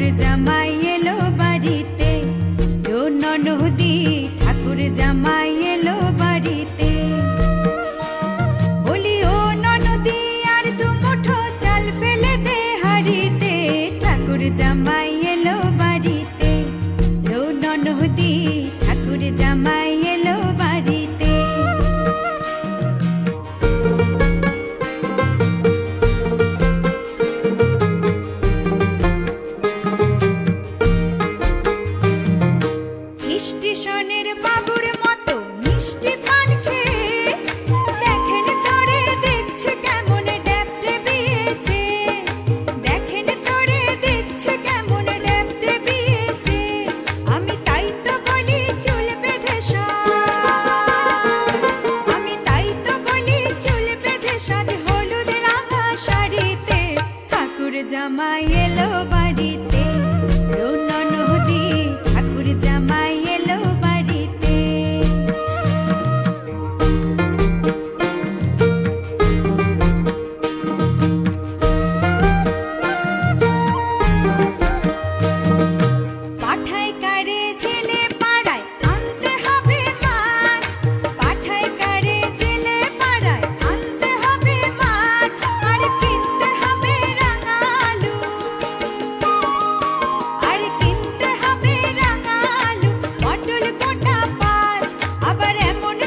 ঠাকুর জামাই এলো বাড়িতে। লো ননহদি, ঠাকুর জামাই এলো বাড়িতে। বলি, ও ননদি আর দু চাল ফেলে দে হাড়িতে। ঠাকুর জামাই এলো বাড়ি সাজ হলুদ রাঙা শাড়িতে ঠাকুর জামাই এলো বাড়িতে।